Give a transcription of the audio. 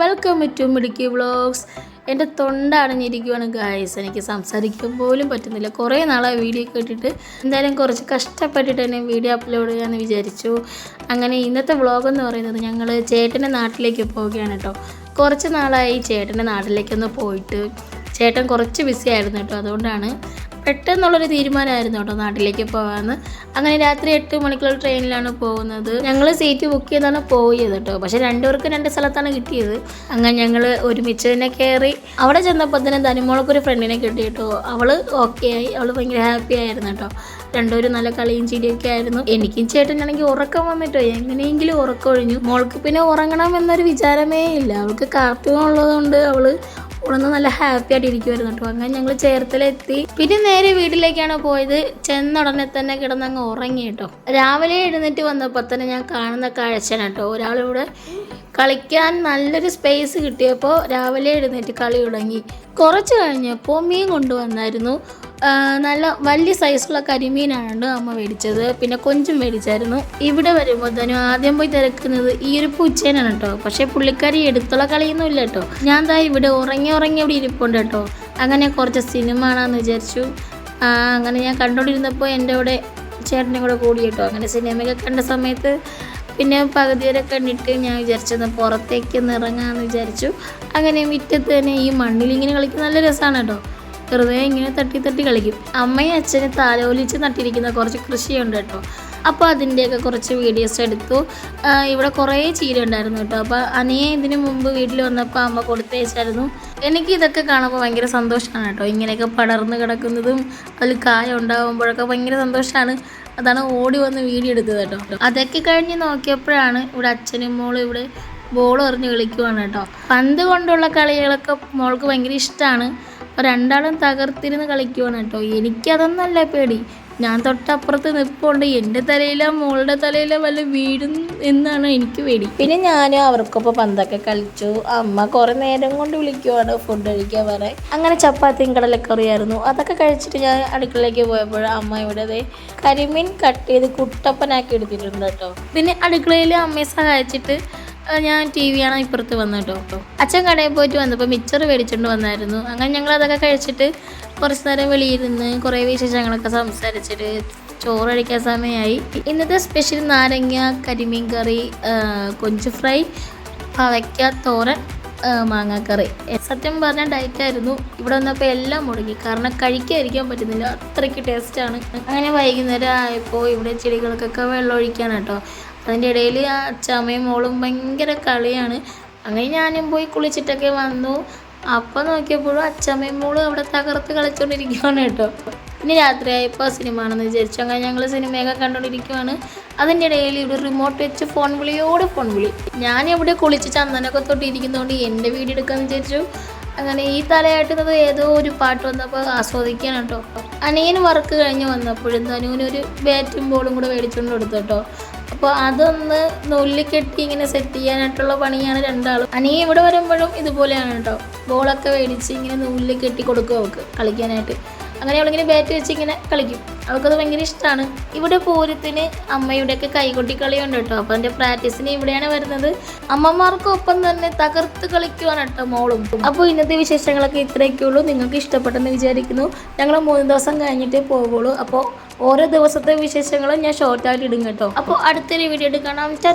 Welcome to മിടുക്കി vlogs എന്റെ തൊണ്ട അടഞ്ഞിരിക്കുവാണ് ഗായ്സ് എനിക്ക് സംസാരിക്കാൻ പോലും പറ്റുന്നില്ല. കുറേ നാളായി വീഡിയോ കേട്ടിട്ട്. എന്തായാലും കുറച്ച് കഷ്ടപ്പെട്ടിട്ട് തന്നെ വീഡിയോ അപ്ലോഡ് ചെയ്യാമെന്ന് വിചാരിച്ചു. അങ്ങനെ ഇന്നത്തെ വ്ളോഗ് എന്ന് പറയുന്നത് ഞങ്ങൾ ചേട്ടന്റെ നാട്ടിലേക്ക് പോവുകയാണ് കേട്ടോ. കുറച്ച് നാളായി ചേട്ടന്റെ നാട്ടിലേക്കൊന്ന് പോയിട്ട് ചേട്ടൻ കുറച്ച് ബിസി ആയിരുന്നു കേട്ടോ. അതുകൊണ്ടാണ് പെട്ടെന്നുള്ളൊരു തീരുമാനമായിരുന്നു കേട്ടോ നാട്ടിലേക്ക് പോകാമെന്ന് അങ്ങനെ രാത്രി എട്ട് മണിക്കുള്ള ട്രെയിനിലാണ് പോകുന്നത്. ഞങ്ങൾ സീറ്റ് ബുക്ക് ചെയ്താണ് പോയത് കേട്ടോ. പക്ഷെ രണ്ടുപേർക്ക് രണ്ട് സ്ഥലത്താണ് കിട്ടിയത്. അങ്ങനെ ഞങ്ങൾ ഒരുമിച്ച് തന്നെ കയറി. അവിടെ ചെന്നപ്പോൾ തന്നെ ധനുമോൾക്കൊരു ഫ്രണ്ടിനെ കിട്ടി കേട്ടോ. അവൾ ഓക്കെ ആയി. അവൾ ഭയങ്കര ഹാപ്പി ആയിരുന്നു കേട്ടോ. രണ്ടുപേരും നല്ല കളിയും ചിരിയൊക്കെ ആയിരുന്നു. എനിക്കും ചേട്ടനാണെങ്കിൽ ഉറക്കം വന്നിട്ടോ. എങ്ങനെയെങ്കിലും ഉറക്കം ഒഴിഞ്ഞു മോൾക്ക് പിന്നെ ഉറങ്ങണം എന്നൊരു വിചാരമേ ഇല്ല. അവൾക്ക് കാർട്ടൂൺ ഉള്ളതുകൊണ്ട് അവൾ ഉണർന്ന് നല്ല ഹാപ്പി ആയിട്ട് ഇരിക്കുമായിരുന്നു കേട്ടോ. അങ്ങനെ ഞങ്ങൾ ചേർത്തലെത്തി. പിന്നെ നേരെ വീട്ടിലേക്കാണ് പോയത്. ചെന്ന ഉടനെ തന്നെ കിടന്നങ്ങ് ഉറങ്ങി കേട്ടോ. രാവിലെ എഴുന്നേറ്റ് വന്നപ്പോൾ തന്നെ ഞാൻ കാണുന്ന കാഴ്ചയാണ് കേട്ടോ. ഒരാളിവിടെ കളിക്കാൻ നല്ലൊരു സ്പേസ് കിട്ടിയപ്പോൾ രാവിലെ എഴുന്നേറ്റ് കളി തുടങ്ങി. കുറച്ച് കഴിഞ്ഞപ്പോൾ മീൻ കൊണ്ടുവന്നായിരുന്നു. നല്ല വലിയ സൈസുള്ള കരിമീനാണ് അമ്മ മേടിച്ചത്. പിന്നെ കൊഞ്ചും മേടിച്ചായിരുന്നു. ഇവിടെ വരുമ്പോൾ തന്നെ ആദ്യം പോയി തിരക്കുന്നത് ഈ ഒരു പൂച്ചേനാണ് കേട്ടോ. പക്ഷേ പുള്ളിക്കാരി എടുത്തുള്ള കളിയൊന്നും ഇല്ല കേട്ടോ. ഞാൻ ദാ ഇവിടെ ഉറങ്ങി ഉറങ്ങി ഇവിടെ ഇരിപ്പുണ്ട് കേട്ടോ. അങ്ങനെ കുറച്ച് സിനിമ ആണെന്ന് വിചാരിച്ചു. അങ്ങനെ ഞാൻ കണ്ടുകൊണ്ടിരുന്നപ്പോൾ എന്റെ കൂടെ ചേട്ടനെ കൂടെ കൂടി കേട്ടോ. അങ്ങനെ സിനിമയൊക്കെ കണ്ട സമയത്ത് പിന്നെ പകുതി വരെ കണ്ടിട്ട് ഞാൻ വിചാരിച്ചത് പുറത്തേക്ക് ഒന്ന് ഇറങ്ങാമെന്ന് വിചാരിച്ചു. അങ്ങനെ മുറ്റത്ത് തന്നെ ഈ മണ്ണിൽ ഇങ്ങനെ കളിക്കുന്ന നല്ല രസമാണ് കേട്ടോ. വെറുതെ ഇങ്ങനെ തട്ടി തട്ടി കളിക്കും. അമ്മയും അച്ഛനും താലോലിച്ച് നട്ടിരിക്കുന്ന കുറച്ച് കൃഷിയുണ്ട് കേട്ടോ. അപ്പോൾ അതിന്റെയൊക്കെ കുറച്ച് വീഡിയോസ് എടുത്തു. ഇവിടെ കുറേ ചീര ഉണ്ടായിരുന്നു കേട്ടോ. അപ്പോൾ അനിയെ ഇതിനു മുമ്പ് വീട്ടിൽ വന്നപ്പോൾ അമ്മ കൊടുത്തയച്ചായിരുന്നു. എനിക്ക് ഇതൊക്കെ കാണുമ്പോൾ ഭയങ്കര സന്തോഷമാണ് കേട്ടോ. ഇങ്ങനെയൊക്കെ പടർന്ന് കിടക്കുന്നതും അതിൽ കായ ഉണ്ടാകുമ്പോഴൊക്കെ ഭയങ്കര സന്തോഷമാണ് അതാണ് ഓടി വന്ന് വീഡിയോ എടുത്തത് കേട്ടോ. അതൊക്കെ കഴിഞ്ഞ് നോക്കിയപ്പോഴാണ് ഇവിടെ അച്ഛനും മോളും ഇവിടെ ബോൾ എറിഞ്ഞ് കളിക്കുവാണ് കേട്ടോ. പന്ത് കൊണ്ടുള്ള കളികളൊക്കെ മോൾക്ക് ഭയങ്കര ഇഷ്ടമാണ് രണ്ടാളും തകർത്തിരുന്ന് കളിക്കുവാണ് കേട്ടോ. എനിക്കതൊന്നല്ല പേടി. ഞാൻ തൊട്ടപ്പുറത്ത് നിൽപ്പുണ്ട് എന്റെ തലയിലോ മോളുടെ തലയിലോ വല്ല വീടും എന്നാണ് എനിക്ക് പേടി. പിന്നെ ഞാൻ അവർക്കൊപ്പം പന്തൊക്കെ കളിച്ചു. അമ്മ കുറേ നേരം കൊണ്ട് വിളിക്കുവാണ് ഫുഡ് കഴിക്കാൻ പറയാൻ അങ്ങനെ ചപ്പാത്തിയും കടലക്കറിയായിരുന്നു അതൊക്കെ കഴിച്ചിട്ട് ഞാൻ അടുക്കളയിലേക്ക് പോയപ്പോൾ അമ്മ ഇവിടെ കരിമീൻ കട്ട് ചെയ്ത് കുട്ടപ്പനാക്കി എടുത്തിട്ടുണ്ട് കേട്ടോ. പിന്നെ അടുക്കളയിൽ അമ്മയെ സഹായിച്ചിട്ട് ഞാൻ ടി ആണ് ഇപ്പുറത്ത് വന്നത് കേട്ടോ. അച്ഛൻ കടയിൽ പോയിട്ട് വന്നപ്പോൾ മിച്ചർ മേടിച്ചുകൊണ്ട് വന്നായിരുന്നു. അങ്ങനെ ഞങ്ങൾ അതൊക്കെ കഴിച്ചിട്ട് കുറച്ച് നേരം വെളിയിരുന്ന് കുറേ വിശേഷങ്ങളൊക്കെ സംസാരിച്ചിട്ട് ചോറ് കഴിക്കാൻ സമയമായി ഇന്നത്തെ സ്പെഷ്യൽ നാരങ്ങ കരിമീൻ കറി കൊഞ്ച് ഫ്രൈ പവയ്ക്ക തോരൻ മാങ്ങാക്കറി. സത്യം പറഞ്ഞാൽ ഡയറ്റായിരുന്നു ഇവിടെ വന്നപ്പോൾ എല്ലാം മുടങ്ങി. കാരണം കഴിക്കാതിരിക്കാൻ പറ്റുന്നില്ല. അത്രയ്ക്ക് ടേസ്റ്റാണ് അങ്ങനെ വൈകുന്നേരം ആയപ്പോൾ ഇവിടെ ചെടികൾക്കൊക്കെ വെള്ളം ഒഴിക്കാനാട്ടോ. അതിന്റെ ഇടയിൽ ആ അച്ചാമ്മയും മോളും ഭയങ്കര കളിയാണ്. അങ്ങനെ ഞാനും പോയി കുളിച്ചിട്ടൊക്കെ വന്നു. അപ്പം നോക്കിയപ്പോഴും അച്ചമ്മയും മോളും അവിടെ തകർത്ത് കളിച്ചുകൊണ്ടിരിക്കുകയാണ് കേട്ടോ. പിന്നെ രാത്രിയായപ്പോൾ സിനിമ ആണെന്ന് വിചാരിച്ചു. അങ്ങനെ ഞങ്ങൾ സിനിമയൊക്കെ കണ്ടുകൊണ്ടിരിക്കുകയാണ് അതിന്റെ ഇടയിൽ ഇവിടെ റിമോട്ട് വെച്ച് ഫോൺ വിളിയോട് ഫോൺ വിളി. ഞാൻ ഇവിടെ കുളിച്ച് ചന്ദനൊക്കെ തൊട്ടിരിക്കുന്നതുകൊണ്ട് എന്റെ വീഡിയോ എടുക്കാമെന്ന് വിചാരിച്ചു. അങ്ങനെ ഈ തലയാട്ടുന്നത് ഏതോ ഒരു പാട്ട് വന്നപ്പോൾ ആസ്വദിക്കാൻ കേട്ടോ. അനിയന് വർക്ക് കഴിഞ്ഞ് വന്നപ്പോഴും അനുവിനൊരു ബാറ്റും ബോളും കൂടെ മേടിച്ചുകൊണ്ട് കൊടുത്തു കേട്ടോ. അപ്പോൾ അതൊന്ന് നൂലിൽ ഇങ്ങനെ സെറ്റ് ചെയ്യാനായിട്ടുള്ള പണിയാണ് രണ്ടാളും. അനിയ ഇവിടെ വരുമ്പോഴും ഇതുപോലെയാണ് കേട്ടോ ബോളൊക്കെ മേടിച്ച് ഇങ്ങനെ നൂലിൽ കെട്ടി കൊടുക്കും അവൾക്ക് കളിക്കാനായിട്ട്. അങ്ങനെ അവളിങ്ങനെ ബാറ്റ് വെച്ച് ഇങ്ങനെ കളിക്കും. അവൾക്കത് ഭയങ്കര ഇഷ്ടമാണ് ഇവിടെ പൂരത്തിന് അമ്മയുടെയൊക്കെ കൈകൊട്ടി കളിയുണ്ട് കേട്ടോ അപ്പോൾ എന്റെ പ്രാക്ടീസിന് ഇവിടെയാണ് വരുന്നത്. അമ്മമാർക്കൊപ്പം തന്നെ തകർത്ത് കളിക്കുവാണ് കേട്ടോ മോളും. അപ്പോൾ ഇന്നത്തെ വിശേഷങ്ങളൊക്കെ ഇത്രയൊക്കെ ഉള്ളൂ നിങ്ങൾക്ക് ഇഷ്ടപ്പെട്ടെന്ന് വിചാരിക്കുന്നു. ഞങ്ങൾ മൂന്ന് ദിവസം കഴിഞ്ഞിട്ടേ പോകുള്ളൂ അപ്പോൾ ഓരോ ദിവസത്തെ വിശേഷങ്ങളും ഞാൻ ഷോർട്ടായിട്ട് ഇടും കേട്ടോ. അപ്പോൾ അടുത്തൊരു വീഡിയോ എടുക്കണം. ചാ